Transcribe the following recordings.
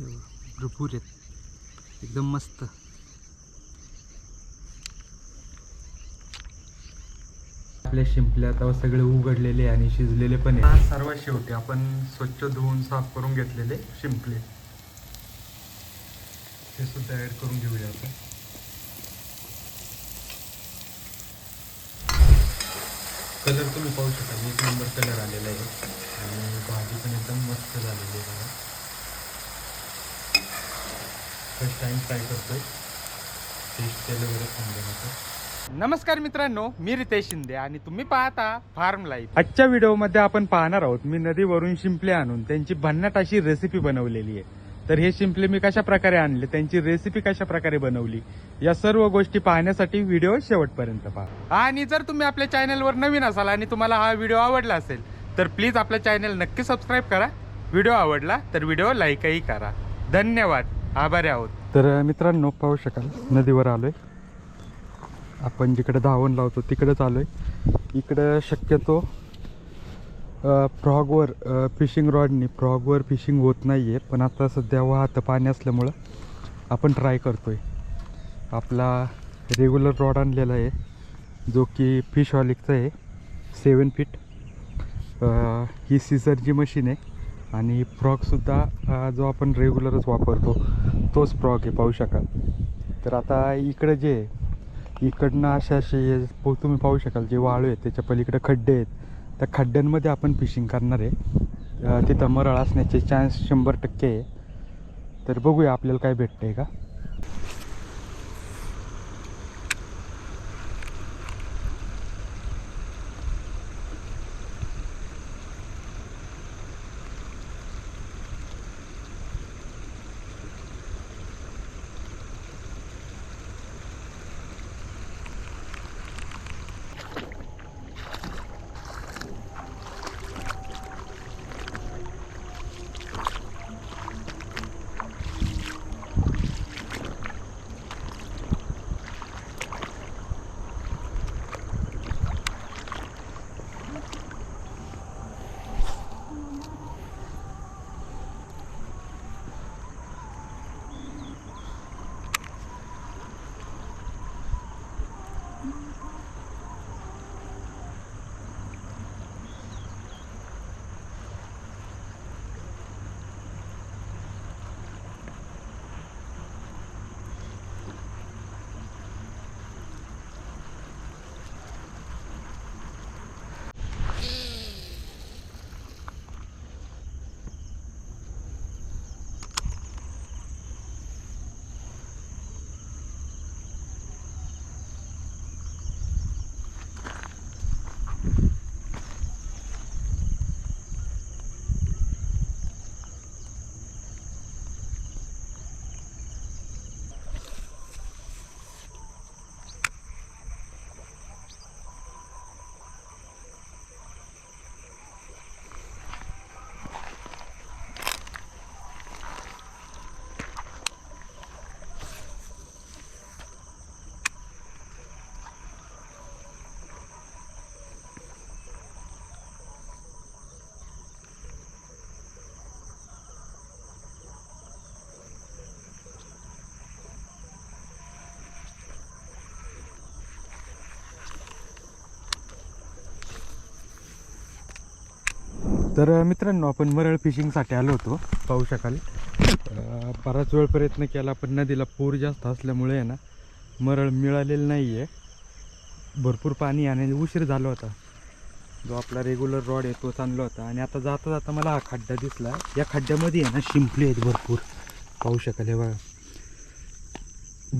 भरपूर आहेत. एकदम मस्त. आपल्या शिंपल्या आता सगळे उघडलेले आणि शिजलेले पण आहे सर्वात शेवटी आपण स्वच्छ धुवून साफ करून घेतलेले शिंपले. ते सुद्धा ऍड करून घेऊया आपण. कलर तुम्ही पाहू शकाल. एक नंबर कलर आलेला आहे. आणि भाजी पण एकदम मस्त झालेली आहे बघा. फर्स्ट टाइम ट्राय करतोय. टेस्ट केल्यावरच समजेल आता नमस्कार मित्रांनो मी रितेश शिंदे आणि तुम्ही पाहता फार्म लाईफ आजच्या व्हिडिओमध्ये आपण पाहणार आहोत मी नदीवरून शिंपले आणून त्यांची भन्नाट अशी रेसिपी बनवलेली आहे. तर हे शिंपले मी कशा प्रकारे आणले त्यांची रेसिपी कशा प्रकारे बनवली या सर्व गोष्टी पाहण्यासाठी व्हिडिओ शेवटपर्यंत पहा. आणि जर तुम्ही आपल्या चॅनलवर नवीन असाल आणि तुम्हाला हा व्हिडिओ आवडला असेल तर प्लीज आपल्या चॅनल नक्की सबस्क्राईब करा. व्हिडिओ आवडला तर व्हिडिओ लाईकही करा. धन्यवाद. आभारी आहोत. तर मित्रांनो पाहू शकाल नदीवर आलोय. आपण जिकडे धावण लावतो तिकडेच आलोय. इकडं शक्यतो फ्रॉगवर फिशिंग रॉडनी फ्रॉगवर फिशिंग होत नाही आहे पण आता सध्या वाहतं पाणी असल्यामुळं आपण ट्राय करतोय. आपला रेग्युलर रॉड आणलेला आहे जो की फिश ऑलिकचा आहे सेवन फीट. ही सीझरची मशीन आहे. आणि फ्रॉकसुद्धा जो आपण रेग्युलरच वापरतो तोच फ्रॉक आहे पाहू शकाल. तर आता इकडं जे इकडनं असे असे तुम्ही पाहू शकाल जे वाळू आहेत त्याच्या पलीकडे खड्डे आहेत. त्या खड्ड्यांमध्ये आपण फिशिंग करणार आहे. तिथं मरळ असण्याचे चान्स शंभर टक्के आहे. तर बघूया आपल्याला काय भेटतं आहे का? तर मित्रांनो आपण मरळ फिशिंगसाठी आलो होतो. पाहू शकाल. बराच वेळ प्रयत्न केला पण नदीला पूर जास्त असल्यामुळे आहे ना मरळ मिळालेलं नाही आहे भरपूर पाणी आणि उशीर झाला होता. जो आपला रेग्युलर रॉड आहे तो चालला होता. आणि आता जाता जाता मला हा खड्डा दिसला. या खड्ड्यामध्ये आहे ना शिंपले आहेत भरपूर. पाहू शकाल हे बघा.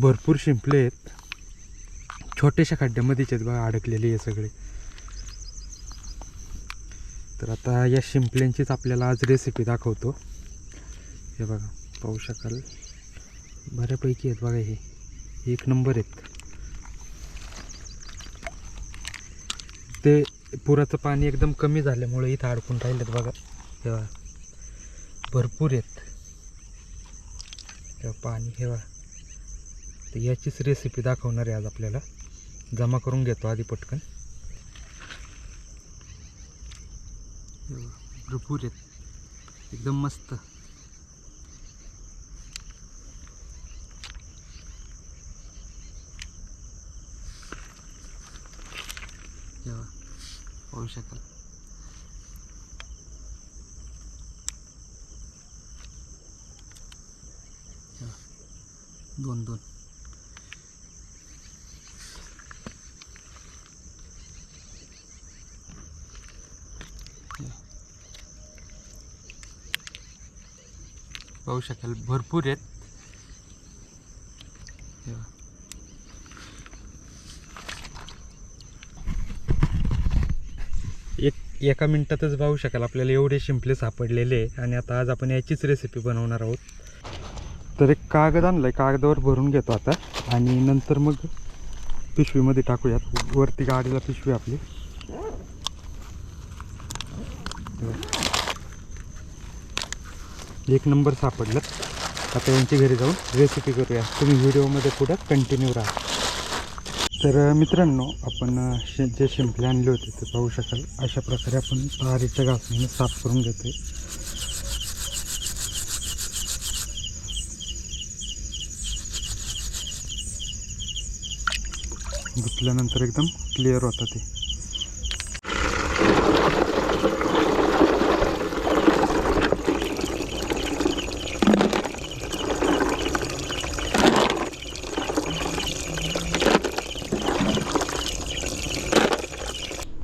भरपूर शिंपले आहेत. छोट्याशा खड्ड्यामध्येच आहेत बघा अडकलेले हे सगळे. तर आता या शिंपल्यांचीच आपल्याला आज रेसिपी दाखवतो. हे बघा पाहू शकाल. बऱ्यापैकी आहेत बघा हे. एक नंबर आहेत. ते पुराचं पाणी एकदम कमी झाल्यामुळे इथं अडकून राहिलेत बघा. हे बघा. भरपूर आहेत. पाणी हे बघा. तर याचीच रेसिपी दाखवणार आहे आज आपल्याला. जमा करून घेतो आधी पटकन. भरपूर आहेत. एकदम मस्त. पाहू शकाल. दोन दोन. पाहू शकाल. भरपूर आहेत. एक एका मिनटातच पाहू शकाल आपल्याला एवढे शिंपले सापडलेले आहे आणि आता आज आपण याचीच रेसिपी बनवणार आहोत. तर एक कागद आणलाय. कागदावर भरून घेतो आता आणि नंतर मग पिशवीमध्ये टाकूयात. वरती गाडीला पिशवी आपली. एक नंबर सापडलं. आता यांच्या घरी जाऊन रेसिपी करूया. तुम्ही व्हिडिओमध्ये पुढं कंटिन्यू राहा. तर मित्रांनो आपण शे जे शिंपले आणले होते ते पाहू शकाल. अशा प्रकारे आपण तारीच्या घासणीने साफ करून घेतोय. धुतल्यानंतर एकदम क्लिअर होतं ते.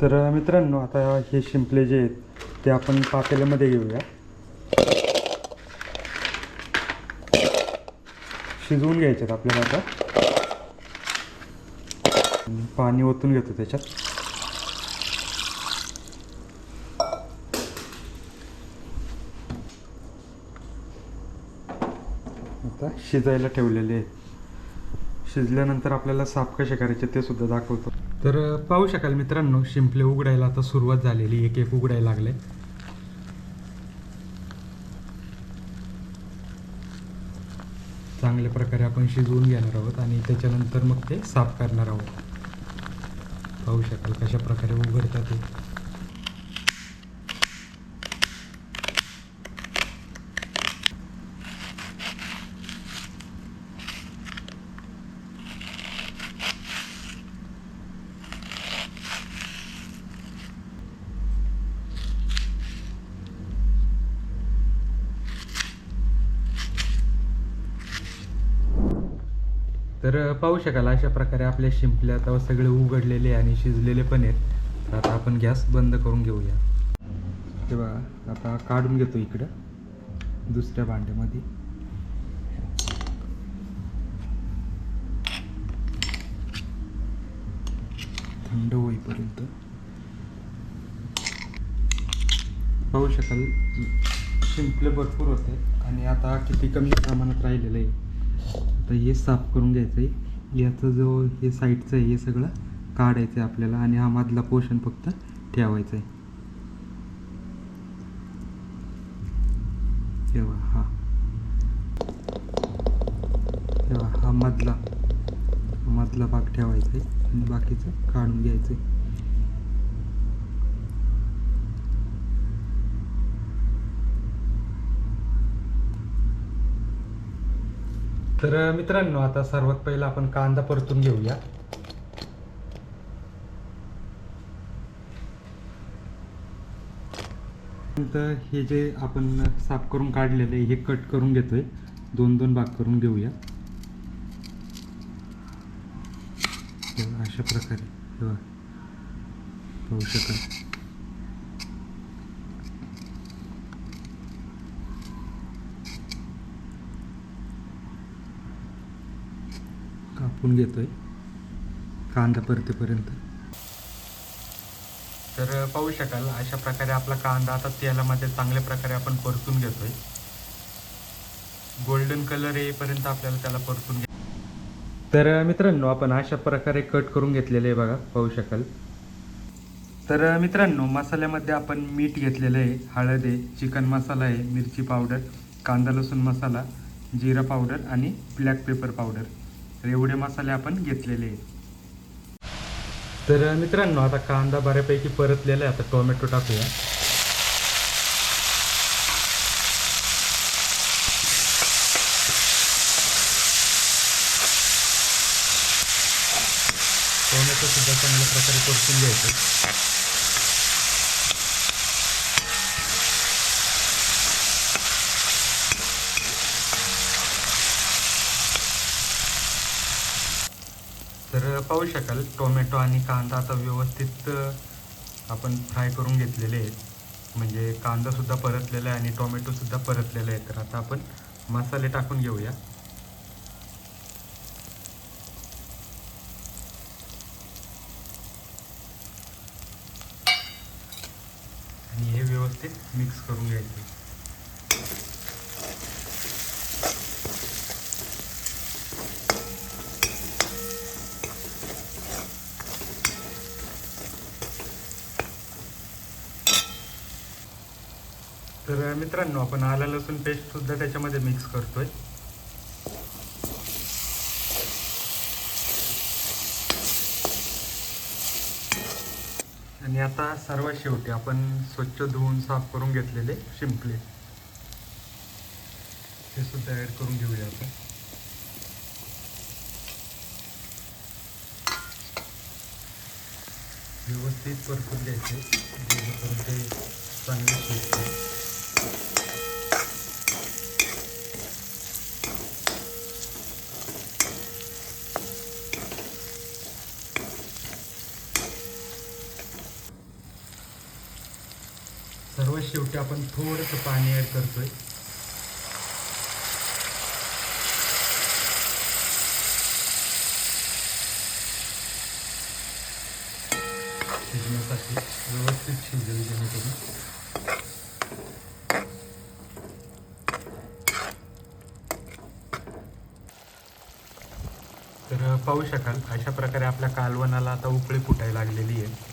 तर मित्रांनो आता हे शिंपले जे आहेत ते आपण पातेल्यामध्ये घेऊया. शिजवून घ्यायचे आहेत आपल्याला आता. पाणी ओतून घेतो त्याच्यात. आता शिजायला ठेवलेले आहेत. शिजल्यानंतर आपल्याला साफ कसे करायचे ते सुद्धा दाखवतो. तर पाहू शकाल मित्रांनो शिंपले उघडायला आता सुरुवात झालेली एक एक उघडायला लागले. चांगल्या प्रकारे आपण शिजवून घेणार आहोत आणि त्याच्यानंतर मग ते साफ करणार आहोत. पाहू शकाल कशा प्रकारे उघडतात ते. तर पाहू शकाल अशा प्रकारे आपल्या शिंपल्या आता सगळे उघडलेले आणि शिजलेले पण आहेत. तर आता आपण गॅस बंद करून घेऊया. तेव्हा आता काढून घेतो इकडं दुसऱ्या भांड्यामध्ये. थंड होईपर्यंत. पाहू शकाल शिंपले भरपूर होते आणि आता किती कमी प्रमाणात राहिलेलं आहे. आता हे साफ करून घ्यायचं आहे याचं जो हे साईडचं आहे हे सगळं काढायचं आहे आपल्याला आणि हा मधला पोर्शन फक्त ठेवायचा आहे तेव्हा हा. तेव्हा हा मधला मधला भाग ठेवायचा आहे आणि बाकीचं काढून घ्यायचं आहे तर मित्रांनो आता सर्वात पहिला आपण कांदा परतून घेऊया. तर हे जे आपण साफ करून काढलेले आहे, हे कट करून घेतोय. दोन दोन भाग करून घेऊया. अशा प्रकारे पाहू शकाल. कापून घेतोय. कांदा परतेपर्यंत. तर पाहू शकाल अशा प्रकारे आपला कांदा आता तेलामध्ये चांगल्या प्रकारे आपण परतून घेतोय. गोल्डन कलर येईपर्यंत आपल्याला त्याला परतून घ्या. तर मित्रांनो आपण अशा प्रकारे कट करून घेतलेले आहे बघा पाहू शकाल. तर मित्रांनो मसाल्यामध्ये आपण मीठ घेतलेलं आहे हळद आहे चिकन मसाला आहे मिरची पावडर कांदा लसूण मसाला जिरा पावडर आणि ब्लॅक पेपर पावडर. तर एवढे मसाले आपण घेतलेले आहेत. तर मित्रांनो आता कांदा बऱ्यापैकी परतलेला आहे. आता टोमॅटो टाकूया. टोमॅटो सुद्धा चांगल्या प्रकारे परतून घ्यायचं. तर पाहू शकाल टोमॅटो आणि कांदा आता व्यवस्थित आपण फ्राय करून घेतलेले आहेत. म्हणजे कांदासुद्धा परतलेला आहे आणि टोमॅटोसुद्धा परतलेला आहे तर आता आपण मसाले टाकून घेऊया. आणि हे व्यवस्थित मिक्स करून घ्यायचे तर मित्रांनो आपण आला लसूण पेस्ट सुद्धा त्याच्यामध्ये मिक्स करतोय. आणि आता सर्वात शेवटी आपण स्वच्छ धुवून साफ करून घेतलेले शिंपले. हे सुद्धा ऍड करून घेऊया आपण. व्यवस्थित परतून द्यायचे जेणेकरून ते चांगले शिजते सर्व शेवटी आपण थोडंसं पाणी ॲड करतोय. शिजण्यासाठी व्यवस्थित शिजेल जेणेकरून तर पाहू शकाल अशा प्रकारे आपल्या कालवणाला आता उकळी फुटायला लागलेली आहे.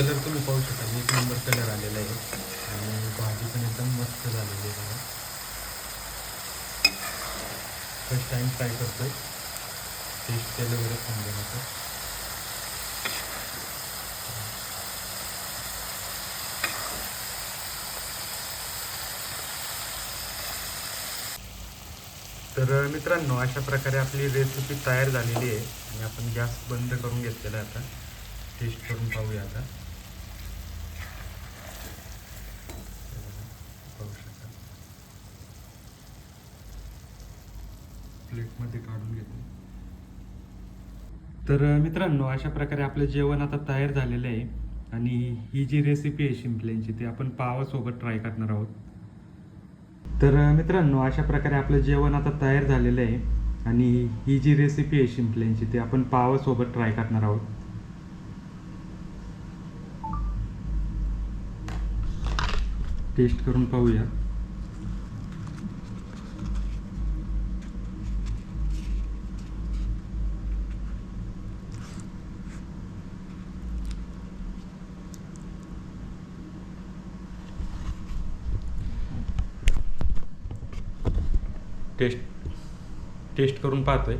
कलर तुम्ही पाहू शकता एक नंबर कलर आलेला आहे. आणि भाजी पण एकदम मस्त झालेली आहे बघा. फर्स्ट टाइम ट्राय करतोय. टेस्ट केल्यावरच समजेल होतं तर मित्रांनो अशा प्रकारे आपली रेसिपी तयार झालेली आहे. आणि आपण गॅस बंद करून घेतलेला आहे आता. टेस्ट करून पाहूया आता पाहू शकाल प्लेटमध्ये काढून घेतले तर मित्रांनो अशा प्रकारे आपलं जेवण आता तयार झालेलं आहे. आणि ही जी रेसिपी आहे शिंपल्यांची ती आपण पावासोबत ट्राय करणार आहोत. तर मित्रांनो अशा प्रकारे आपलं जेवण आता तयार झालेलं आहे. आणि ही जी रेसिपी आहे शिंपल्यांची ती आपण पावासोबत ट्राय करणार आहोत. टेस्ट करून पाहूया. टेस्ट टेस्ट करून पाहतोय.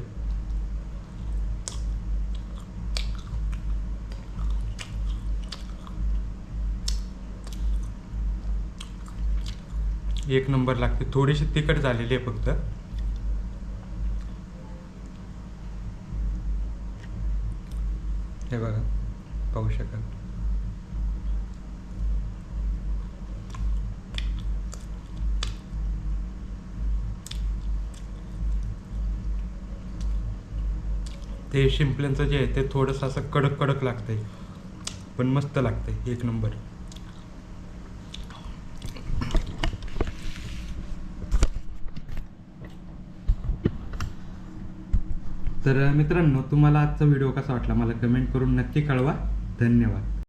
एक नंबर लागते. थोडीशी तिखट झालेली आहे फक्त. हे बघा. पाहू शकाल. ते शिंपल्यांचं जे आहे ते थोडंसं असं कडक कडक लागतंय. पण मस्त लागतंय एक नंबर. तर मित्रांनो तुम्हाला आजचा व्हिडिओ कसा वाटला मला कमेंट करून नक्की कळवा. धन्यवाद.